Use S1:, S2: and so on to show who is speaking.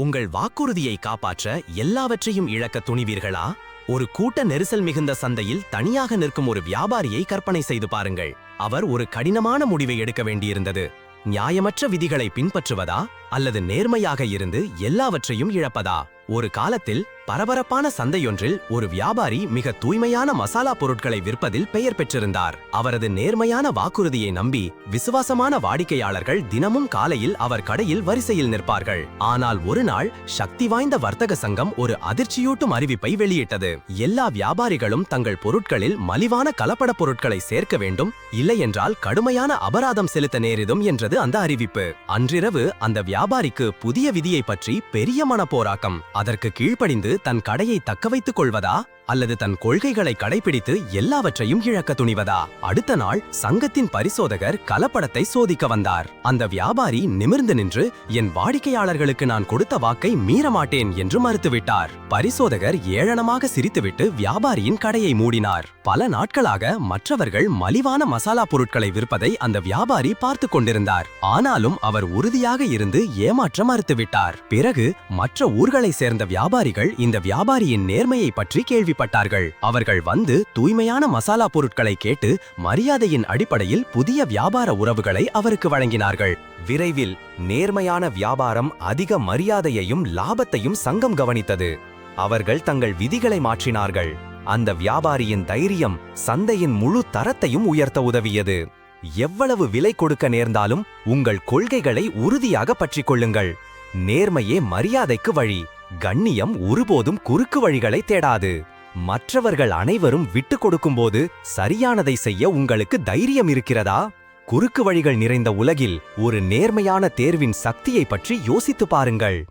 S1: உங்கள் வாக்குறுதியை காப்பாற்ற எல்லாவற்றையும் இழக்க துணிவீர்களா? ஒரு கூட்ட நெரிசல் மிகுந்த சந்தையில் தனியாக நிற்கும் ஒரு வியாபாரியை கற்பனை செய்து பாருங்கள். அவர் ஒரு கடினமான முடிவை எடுக்க வேண்டியிருந்தது. நியாயமற்ற விதிகளை பின்பற்றுவதா? அல்லது நேர்மையாக இருந்து எல்லாவற்றையும் இழப்பதா? ஒரு காலத்தில் பரபரப்பான சந்தையொன்றில் ஒரு வியாபாரி மிக தூய்மையான மசாலா பொருட்களை விற்பதில் பெயர் பெற்றிருந்தார். அவரது நேர்மையான வாக்குறுதியை நம்பி விசுவாசமான வாடிக்கையாளர்கள் தினமும் காலையில் அவர் கடையில் வரிசையில் நிற்பார்கள். ஆனால் ஒரு நாள் சக்தி வாய்ந்த வர்த்தக சங்கம் ஒரு அதிர்ச்சியூட்டும் அறிவிப்பை வெளியிட்டது. எல்லா வியாபாரிகளும் தங்கள் பொருட்களில் மலிவான கலப்பட பொருட்களை சேர்க்க வேண்டும் இல்லையென்றால் கடுமையான அபராதம் செலுத்த நேரிடும் என்றது அந்த அறிவிப்பு. அன்றிரவு அந்த வியாபாரிக்கு புதிய விதியை பற்றி பெரிய மனப்போராக்கம் அதற்கு கீழ்ப்படிந்து தன் கடையை தக்க வைத்துக் கொள்வதா? அல்லது தன் கொள்கைகளை கடைபிடித்து எல்லாவற்றையும் இழக்க துணிவதா? அடுத்த நாள் சங்கத்தின் பரிசோதகர் கலப்படத்தை சோதிக்க வந்தார். அந்த வியாபாரி நிமிர்ந்து நின்று என் வாடிக்கையாளர்களுக்கு நான் கொடுத்த வாக்கை மீற மாட்டேன் என்று மறுத்துவிட்டார். பரிசோதகர் ஏளனமாக சிரித்துவிட்டு வியாபாரியின் கடையை மூடினார். பல நாட்களாக மற்றவர்கள் மலிவான மசாலா பொருட்களை விற்பதை அந்த வியாபாரி பார்த்து கொண்டிருந்தார். ஆனாலும் அவர் உறுதியாக இருந்து ஏமாற்ற மறுத்துவிட்டார். பிறகு மற்ற ஊர்களை சேர்ந்த வியாபாரிகள் இந்த வியாபாரியின் நேர்மையை பற்றி ஈடுபட்டார்கள் அவர்கள் வந்து தூய்மையான மசாலா பொருட்களை கேட்டு மரியாதையின் அடிப்படையில் புதிய வியாபார உறவுகளை அவருக்கு வழங்கினார்கள். விரைவில் நேர்மையான வியாபாரம் அதிக மரியாதையையும் லாபத்தையும் சங்கம் கவனித்தது. அவர்கள் தங்கள் விதிகளை மாற்றினார்கள். அந்த வியாபாரியின் தைரியம் சந்தையின் முழு தரத்தையும் உயர்த்த உதவியது. எவ்வளவு விலை கொடுக்க நேர்ந்தாலும் உங்கள் கொள்கைகளை உறுதியாக பற்றிக் கொள்ளுங்கள். நேர்மையே மரியாதைக்கு வழி. கண்ணியம் ஒருபோதும் குறுக்கு வழிகளை தேடாது. மற்றவர்கள் அனைவரும் விட்டுக் கொடுக்கும்போது சரியானதை செய்ய உங்களுக்கு தைரியம் இருக்கிறதா? குறுக்கு வழிகள் நிறைந்த உலகில் ஒரு நேர்மையான தேர்வின் சக்தியை பற்றி யோசித்துப் பாருங்கள்.